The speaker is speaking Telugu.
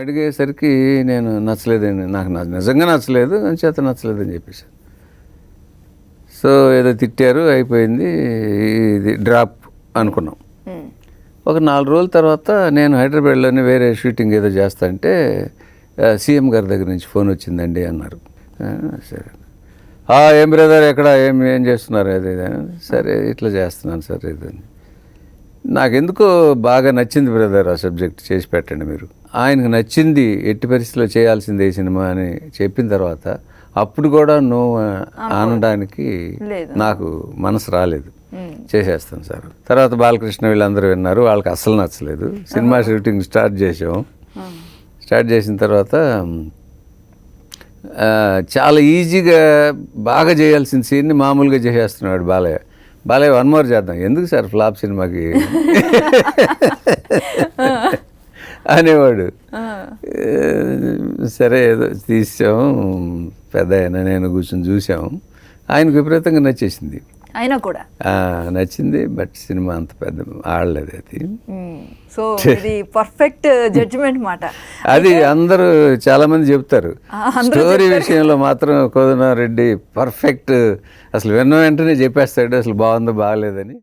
అడిగేసరికి నేను నచ్చలేదండి. నాకు నిజంగా నచ్చలేదు అని చేత నచ్చలేదని చెప్పేసాను సో ఏదో తిట్టారు అయిపోయింది. ఇది డ్రాప్ అనుకున్నాం. ఒక నాలుగు రోజుల తర్వాత నేను హైదరాబాద్లోనే వేరే షూటింగ్ ఏదో చేస్తా అంటే సీఎం గారి దగ్గర నుంచి ఫోన్ వచ్చిందండి అన్నారు. సరే. "ఆ, ఏం బ్రదర్ ఎక్కడ? ఏం ఏం చేస్తున్నారు? అది. సరే ఇట్లా చేస్తున్నాను సార్ ఇది. నాకెందుకో బాగా నచ్చింది బ్రదర్ ఆ సబ్జెక్ట్ చేసి పెట్టండి మీరు. ఆయనకు నచ్చింది ఎట్టి పరిస్థితిలో చేయాల్సిందే సినిమా అని చెప్పిన తర్వాత అప్పుడు కూడా నువ్వు అనడానికి. నాకు మనసు రాలేదు. చేసేస్తాను సార్. తర్వాత బాలకృష్ణ వీళ్ళందరూ విన్నారు. వాళ్ళకి అస్సలు నచ్చలేదు. సినిమా షూటింగ్ స్టార్ట్ చేసాం స్టార్ట్ చేసిన తర్వాత చాలా ఈజీగా బాగా చేయాల్సిన సీన్ని మామూలుగా చేసేస్తున్నాడు బాలయ్య. బాలయ్య వన్ మోర్ చేద్దాం. ఎందుకు సార్ ఫ్లాప్ సినిమాకి? అనేవాడు. సరే ఏదో తీసాం పెద్ద ఆయన నేను కూర్చొని చూసాం. ఆయనకు విపరీతంగా నచ్చేసింది. అయినా కూడా. నచ్చింది బట్ సినిమా అంత పెద్ద ఆడలేదు అది. సో ఇది పర్ఫెక్ట్ జడ్జిమెంట్ మాట. అది అందరూ చాలా మంది చెప్తారు. స్టోరీ విషయంలో మాత్రం కోదనారెడ్డి పర్ఫెక్ట్ అసలు విన్న వెంటనే చెప్పేస్తాడు అసలు బాగుందో బాగలేదని.